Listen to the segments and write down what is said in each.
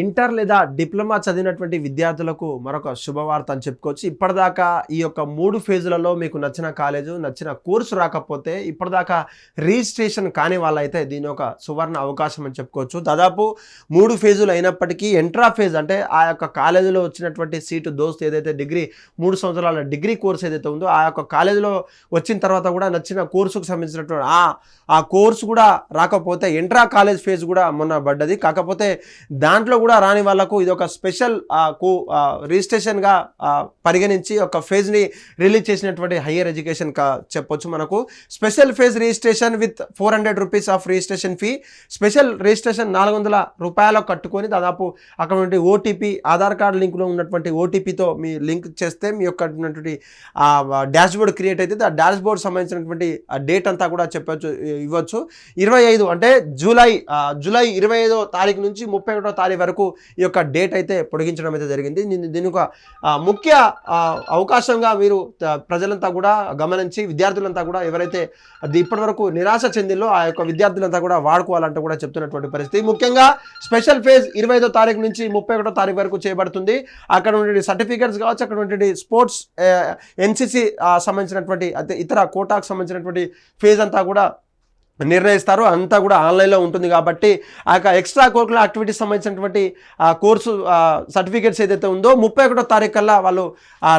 Inter లేదా diploma చదివినటువంటి విద్యార్థులకు మరొక శుభవార్త అని చెప్పుకోవచ్చు. ఇప్పటిదాకా ఈ యొక్క మూడు ఫేజులలో మీకు నచ్చిన కాలేజు నచ్చిన కోర్సు రాకపోతే ఇప్పటిదాకా రిజిస్ట్రేషన్ కాని వాళ్ళైతే దీని ఒక సువర్ణ అవకాశం అని చెప్పుకోవచ్చు. దాదాపు మూడు ఫేజులు అయినప్పటికీ ఎంట్రా ఫేజ్ అంటే ఆ యొక్క కాలేజీలో వచ్చినటువంటి సీటు దోస్త్ ఏదైతే డిగ్రీ మూడు సంవత్సరాల డిగ్రీ కోర్స్ ఏదైతే ఉందో ఆ యొక్క కాలేజీలో వచ్చిన తర్వాత కూడా నచ్చిన కోర్సుకు సంబంధించినటువంటి ఆ ఆ కోర్సు కూడా రాకపోతే ఎంట్రా కాలేజ్ ఫేజ్ కూడా మొన్న పడ్డది. కాకపోతే దాంట్లో కూడా రాని వాళ్ళకు ఇది ఒక స్పెషల్ రిజిస్ట్రేషన్ రిజిస్ట్రేషన్గా పరిగణించి ఒక ఫేజ్ని రిలీజ్ చేసినటువంటి హయ్యర్ ఎడ్యుకేషన్ చెప్పొచ్చు మనకు. Special phase registration with four hundred rupees of registration fee special registration నాలుగు వందల రూపాయలు కట్టుకొని దాదాపు అక్కడ నుండి ఓటీపీ ఆధార్ కార్డు లింక్లో ఉన్నటువంటి ఓటీపీతో మీ లింక్ చేస్తే మీ యొక్క డాష్ బోర్డ్ క్రియేట్ అయితే ఆ డాష్ బోర్డ్ సంబంధించినటువంటి డేట్ అంతా కూడా చెప్పొచ్చు ఇవ్వచ్చు. ఇరవై ఐదు అంటే జూలై జూలై ఇరవై ఐదో తారీఖు నుంచి ముప్పై ఒకటో తారీఖు వరకు ఈ యొక్క డేట్ అయితే పొడిగించడం అయితే జరిగింది. దీని ఒక ముఖ్య అవకాశంగా మీరు ప్రజలంతా కూడా గమనించి విద్యార్థులంతా కూడా ఎవరైతే అది ఇప్పటివరకు నిరాశ చెందిలో ఆ యొక్క విద్యార్థులంతా కూడా వాడుకోవాలంటూ కూడా చెప్తున్నటువంటి పరిస్థితి. ముఖ్యంగా స్పెషల్ ఫేజ్ ఇరవై ఐదో తారీఖు నుంచి ముప్పై ఒకటో తారీఖు వరకు చేయబడుతుంది అక్కడ ఉండే సర్టిఫికేట్స్ కావచ్చు అక్కడ ఉండే స్పోర్ట్స్ ఎన్సిసి సంబంధించినటువంటి అయితే ఇతర కోటాకు సంబంధించినటువంటి ఫేజ్ అంతా కూడా నిర్ణయిస్తారు. అంతా కూడా ఆన్లైన్లో ఉంటుంది కాబట్టి ఆ యొక్క ఎక్స్ట్రా కోర్కుల యాక్టివిటీస్ సంబంధించినటువంటి ఆ కోర్సు సర్టిఫికేట్స్ ఏదైతే ఉందో ముప్పై ఒకటో తారీఖు కల్లా వాళ్ళు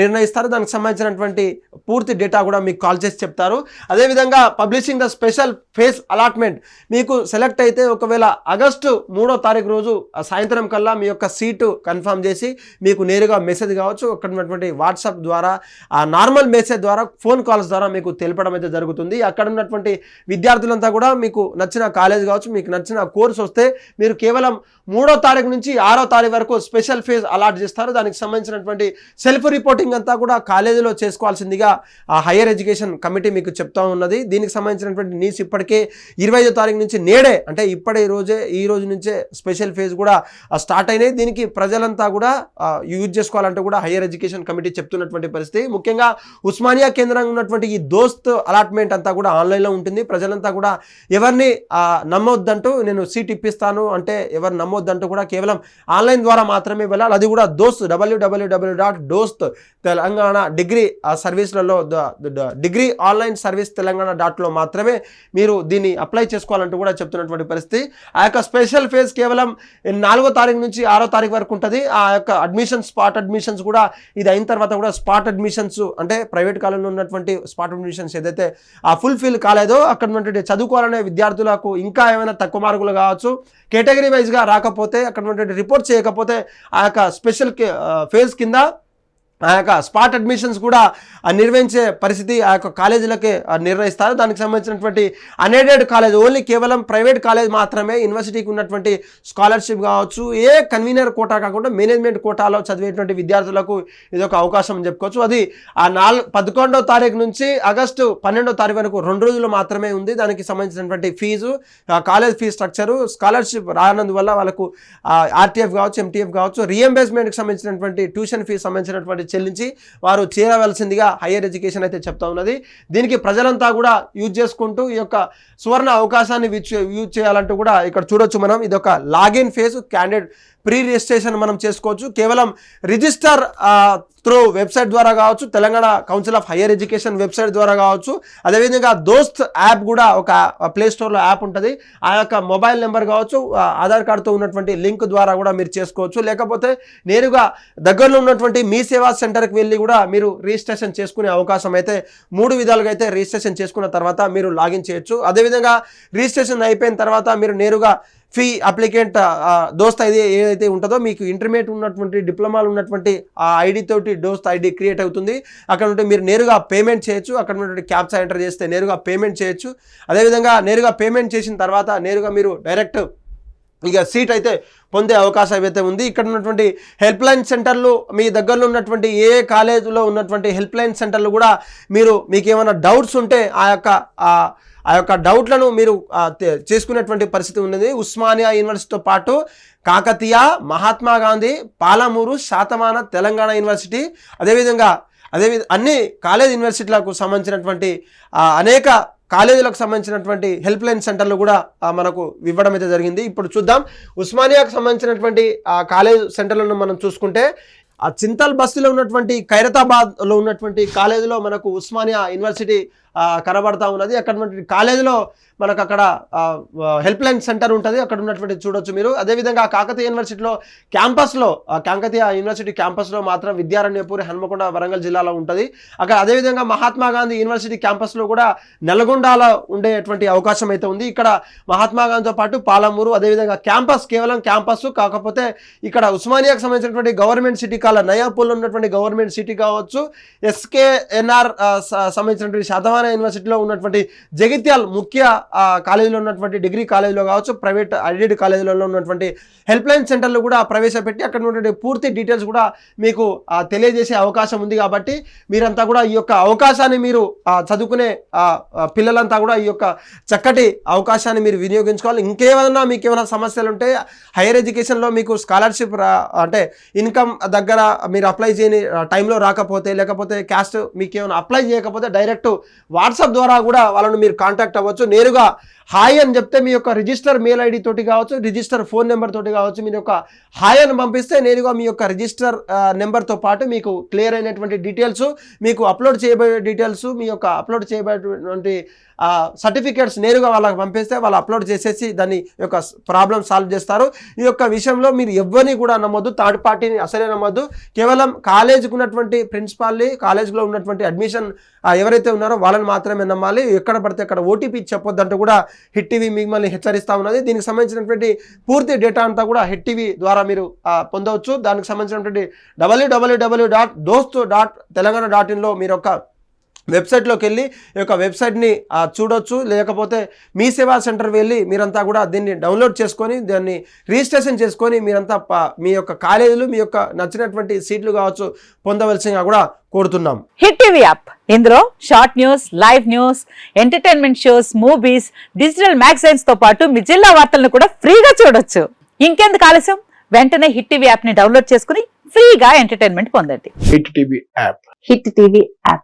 నిర్ణయిస్తారు. దానికి సంబంధించినటువంటి పూర్తి డేటా కూడా మీకు కాల్ చేసి చెప్తారు. అదేవిధంగా publishing the special phase allotment. మీకు సెలెక్ట్ అయితే ఒకవేళ ఆగస్టు మూడో తారీఖు రోజు సాయంత్రం కల్లా మీ యొక్క సీటు కన్ఫర్మ్ చేసి మీకు నేరుగా మెసేజ్ కావచ్చు. అక్కడ ఉన్నటువంటి వాట్సాప్ ద్వారా ఆ నార్మల్ మెసేజ్ ద్వారా ఫోన్ కాల్స్ ద్వారా మీకు తెలపడం అయితే జరుగుతుంది. అక్కడ ఉన్నటువంటి అంతా కూడా మీకు నచ్చిన కాలేజ్ కావచ్చు మీకు నచ్చిన కోర్స్ వస్తే మీరు కేవలం మూడో తారీఖు నుంచి ఆరో తారీఖు వరకు స్పెషల్ ఫేజ్ అలాట్ చేస్తారు. దానికి సంబంధించినటువంటి సెల్ఫ్ రిపోర్టింగ్ అంతా కూడా కాలేజీలో చేసుకోవాల్సిందిగా ఆ హైయర్ ఎడ్యుకేషన్ కమిటీ మీకు చెప్తా ఉన్నది. దీనికి సంబంధించినటువంటి నీడ్స్ ఇప్పటికే ఇరవై ఐదో తారీఖు నుంచి నేడే అంటే ఇప్పటి రోజే ఈ రోజు నుంచే స్పెషల్ ఫేజ్ కూడా స్టార్ట్ అయినాయి. దీనికి ప్రజలంతా కూడా యూజ్ చేసుకోవాలంటే కూడా హైయర్ ఎడ్యుకేషన్ కమిటీ చెప్తున్నటువంటి పరిస్థితి. ముఖ్యంగా ఉస్మానియా కేంద్రంగా ఉన్నటువంటి ఈ దోస్త్ అలాట్మెంట్ అంతా కూడా ఆన్లైన్లో ఉంటుంది. ప్రజలంతా కూడా ఎవరిని నమ్మొద్దంటూ నేను సీట్ ఇప్పిస్తాను అంటే ఎవరు నమ్మొద్దంటూ కూడా కేవలం ఆన్లైన్ ద్వారా మాత్రమే వెళ్ళాలి. అది కూడా దోస్త్ డబ్ల్యూడబ్ల్యూడబ్ల్యూ డాట్ దోస్త్ తెలంగాణ డిగ్రీ ఆ సర్వీస్లలో డిగ్రీ ఆన్లైన్ సర్వీస్ తెలంగాణ డాట్లో మాత్రమే మీరు దీన్ని అప్లై చేసుకోవాలంటూ కూడా చెప్తున్నటువంటి పరిస్థితి. ఆ యొక్క స్పెషల్ ఫేజ్ కేవలం నాలుగో తారీఖు నుంచి ఆరో తారీఖు వరకు ఉంటుంది. ఆ యొక్క అడ్మిషన్ స్పాట్ అడ్మిషన్స్ కూడా ఇది అయిన తర్వాత కూడా స్పాట్ అడ్మిషన్స్ అంటే ప్రైవేట్ కాలేజీలో ఉన్నటువంటి స్పాట్ అడ్మిషన్స్ ఏదైతే ఆ ఫుల్ఫిల్ కాలేదో అక్కడ ఉన్నటువంటి చదువుకోవాలనే విద్యార్థులకు ఇంకా ఏమైనా తక్కువ మార్కులు కావచ్చు. కేటగిరీ వైజ్గా రాకపోతే అక్కడ రిపోర్ట్ చేయకపోతే ఆ యొక్క స్పెషల్ ఫేజ్ కింద ఆ యొక్క స్పాట్ అడ్మిషన్స్ కూడా నిర్వహించే పరిస్థితి ఆ యొక్క కాలేజీలకే నిర్వహిస్తారు దానికి సంబంధించినటువంటి అన్ఎడెడ్ కాలేజ్ ఓన్లీ కేవలం ప్రైవేట్ కాలేజ్ మాత్రమే యూనివర్సిటీకి ఉన్నటువంటి స్కాలర్షిప్ కావచ్చు ఏ కన్వీనర్ కోటా కాకుండా మేనేజ్మెంట్ కోటాలో చదివేటువంటి విద్యార్థులకు ఇది ఒక అవకాశం అని చెప్పుకోవచ్చు. అది ఆ నాలుగు పదకొండవ తారీఖు నుంచి ఆగస్టు పన్నెండో తారీఖు వరకు రెండు రోజులు మాత్రమే ఉంది. దానికి సంబంధించినటువంటి ఫీజు ఆ కాలేజ్ ఫీజు స్ట్రక్చరు స్కాలర్షిప్ రానందువల్ల వాళ్ళకు ఆర్టీఎఫ్ కావచ్చు ఎంటీఎఫ్ కావచ్చు రీఎంబర్స్మెంట్కి సంబంధించినటువంటి ట్యూషన్ ఫీజు సంబంధించినటువంటి చెల్లించి వారు చేరవలసిందిగా హైయర్ ఎడ్యుకేషన్ అయితే చెప్తా ఉన్నది. దీనికి ప్రజలంతా కూడా యూజ్ చేసుకుంటూ ఈ యొక్క సువర్ణ అవకాశాన్ని యూజ్ యూజ్ చేయాలంటూ కూడా ఇక్కడ చూడొచ్చు మనం. ఇది ఒక login phase candidate pre registration మనం చేసుకోవచ్చు. కేవలం రిజిస్టర్ త్రూ వెబ్సైట్ ద్వారా కావచ్చు Telangana council of higher education website ద్వారా కావచ్చు. అదేవిధంగా దోస్త్ యాప్ కూడా ఒక ప్లే స్టోర్లో యాప్ ఉంటుంది. ఆ యొక్క మొబైల్ నెంబర్ కావచ్చు ఆధార్ కార్డుతో ఉన్నటువంటి లింక్ ద్వారా కూడా మీరు చేసుకోవచ్చు. లేకపోతే నేరుగా దగ్గరలో ఉన్నటువంటి మీ సేవా సెంటర్కి వెళ్ళి కూడా మీరు రిజిస్ట్రేషన్ చేసుకునే అవకాశం అయితే మూడు విధాలుగా అయితే రిజిస్ట్రేషన్ చేసుకున్న తర్వాత మీరు లాగిన్ చేయొచ్చు. అదేవిధంగా రిజిస్ట్రేషన్ అయిపోయిన తర్వాత మీరు నేరుగా ఫీ అప్లికెంట్ దోస్త్ ఇది ఏదైతే ఉంటుందో మీకు ఇంటర్మీడియట్ ఉన్నటువంటి డిప్లొమాలు ఉన్నటువంటి ఆ ఐడి తోటి దోస్త్ ఐడి క్రియేట్ అవుతుంది. అక్కడ నుండి మీరు నేరుగా పేమెంట్ చేయొచ్చు. అక్కడ ఉన్నటువంటి క్యాప్చా ఎంటర్ చేస్తే నేరుగా పేమెంట్ చేయొచ్చు. అదేవిధంగా నేరుగా పేమెంట్ చేసిన తర్వాత నేరుగా మీరు డైరెక్ట్ ఇక సీట్ అయితే పొందే అవకాశం అయితే ఉంది. ఇక్కడ ఉన్నటువంటి హెల్ప్ లైన్ సెంటర్లు మీ దగ్గరలో ఉన్నటువంటి ఏ కాలేజీలో ఉన్నటువంటి హెల్ప్ లైన్ సెంటర్లు కూడా మీరు మీకు ఏమైనా డౌట్స్ ఉంటే ఆ యొక్క ఆ యొక్క డౌట్లను మీరు చేసుకునేటువంటి పరిస్థితి ఉన్నది. ఉస్మానియా యూనివర్సిటీతో పాటు కాకతీయ మహాత్మా గాంధీ పాలమూరు శాతమాన తెలంగాణ యూనివర్సిటీ అదేవిధంగా అదేవిధంగా అన్ని కాలేజ్ యూనివర్సిటీలకు సంబంధించినటువంటి అనేక కాలేజీలకు సంబంధించినటువంటి హెల్ప్ లైన్ సెంటర్లు కూడా మనకు ఇవ్వడం అయితే జరిగింది. ఇప్పుడు చూద్దాం. ఉస్మానియాకు సంబంధించినటువంటి ఆ కాలేజ్ సెంటర్లను మనం చూసుకుంటే ఆ చింతల్ బస్తీలో ఉన్నటువంటి ఖైరతాబాద్లో ఉన్నటువంటి కాలేజీలో మనకు ఉస్మానియా యూనివర్సిటీ కనబడతా ఉన్నది. అక్కడ కాలేజీలో మనకు అక్కడ హెల్ప్ లైన్ సెంటర్ ఉంటుంది. అక్కడ ఉన్నటువంటి చూడొచ్చు మీరు. అదేవిధంగా కాకతీయ యూనివర్సిటీలో క్యాంపస్లో కాకతీయ యూనివర్సిటీ క్యాంపస్లో మాత్రం విద్యారణ్యపూరి హన్మకొండ వరంగల్ జిల్లాలో ఉంటుంది. అక్కడ అదేవిధంగా మహాత్మా గాంధీ యూనివర్సిటీ క్యాంపస్లో కూడా నల్గొండలో ఉండేటువంటి అవకాశం అయితే ఉంది. ఇక్కడ మహాత్మా గాంధీతో పాటు పాలమూరు అదేవిధంగా క్యాంపస్ కేవలం క్యాంపస్ కాకపోతే ఇక్కడ ఉస్మానియాకు సంబంధించినటువంటి గవర్నమెంట్ సిటీ కాల నయాపూర్లో ఉన్నటువంటి గవర్నమెంట్ సిటీ కావచ్చు ఎస్కేఎన్ఆర్ సంబంధించినటువంటి తెలంగాణ యూనివర్సిటీలో ఉన్నటువంటి జగిత్యాల్ ముఖ్య కాలేజీలో ఉన్నటువంటి డిగ్రీ కాలేజీలో కావచ్చు ప్రైవేట్ ఐడెడ్ కాలేజీలలో ఉన్నటువంటి హెల్ప్ లైన్ సెంటర్లు కూడా ప్రవేశపెట్టి అక్కడ ఉన్నటువంటి పూర్తి డీటెయిల్స్ కూడా మీకు తెలియజేసే అవకాశం ఉంది కాబట్టి మీరంతా కూడా ఈ యొక్క అవకాశాన్ని మీరు చదువుకునే పిల్లలంతా కూడా ఈ యొక్క చక్కటి అవకాశాన్ని మీరు వినియోగించుకోవాలి. ఇంకేమైనా మీకు ఏమైనా సమస్యలు ఉంటే హైయర్ ఎడ్యుకేషన్లో మీకు స్కాలర్షిప్ అంటే ఇన్కమ్ దగ్గర మీరు అప్లై చేయని టైంలో రాకపోతే లేకపోతే క్యాస్ట్ మీకు ఏమైనా అప్లై చేయకపోతే డైరెక్ట్ వాట్సాప్ ద్వారా కూడా వాళ్ళను మీరు కాంటాక్ట్ అవ్వచ్చు. నేరుగా హాయ్ అని చెప్తే మీ యొక్క రిజిస్టర్ మెయిల్ ఐడి తోటి కావచ్చు రిజిస్టర్ ఫోన్ నెంబర్ తోటి కావచ్చు మీ యొక్క హాయ్ అని పంపిస్తే నేరుగా మీ యొక్క రిజిస్టర్ నెంబర్తో పాటు మీకు క్లియర్ అయినటువంటి డీటెయిల్స్ మీకు అప్లోడ్ చేయబడే డీటెయిల్స్ మీ యొక్క అప్లోడ్ చేయబడేటువంటి సర్టిఫికేట్స్ నేరుగా వాళ్ళకి పంపిస్తే వాళ్ళు అప్లోడ్ చేసేసి దాని యొక్క ప్రాబ్లం సాల్వ్ చేస్తారు. ఈ యొక్క విషయంలో మీరు ఎవరిని కూడా నమ్మొద్దు. థర్డ్ పార్టీని అసలే నమ్మొద్దు. కేవలం కాలేజ్కి ఉన్నటువంటి ప్రిన్సిపాల్ని కాలేజ్లో ఉన్నటువంటి అడ్మిషన్ ఎవరైతే ఉన్నారో వాళ్ళని మాత్రమే నమ్మాలి. ఎక్కడ పడితే అక్కడ ఓటీపీ చెప్పొద్దంటూ కూడా హిట్ టీవీ మిమ్మల్ని హెచ్చరిస్తా ఉన్నది. దీనికి సంబంధించినటువంటి పూర్తి డేటా అంతా కూడా హిట్ టీవీ ద్వారా మీరు పొందవచ్చు. దానికి సంబంధించినటువంటి WWW dot DOST dot Telangana dot ఇన్లో మీరు ఒక వెబ్సైట్లోకి వెళ్ళి ఈ యొక్క వెబ్సైట్ని ఆ, చూడొచ్చు. లేకపోతే మీ సేవా సెంటర్ వెళ్ళి మీరంతా కూడా దీన్ని డౌన్లోడ్ చేసుకొని దాన్ని రిజిస్ట్రేషన్ చేసుకొని మీరంతా ప- మీ యొక్క కాలేజీలు మీ యొక్క నచ్చినటువంటి సీట్లు కావచ్చు పొందవలసిందిగా కూడా కోరుతున్నాం. Hit TV app. ఇందులో short news live news entertainment shows movies digital మ్యాగజైన్స్తో పాటు మీ జిల్లా వార్తలను కూడా ఫ్రీగా చూడొచ్చు. ఇంకెందుకు ఆలస్యం? వెంటనే హిట్ టీవీ యాప్ని డౌన్లోడ్ చేసుకుని ఫ్రీగా ఎంటర్టైన్మెంట్ పొందండి. Hit TV app. Hit TV app.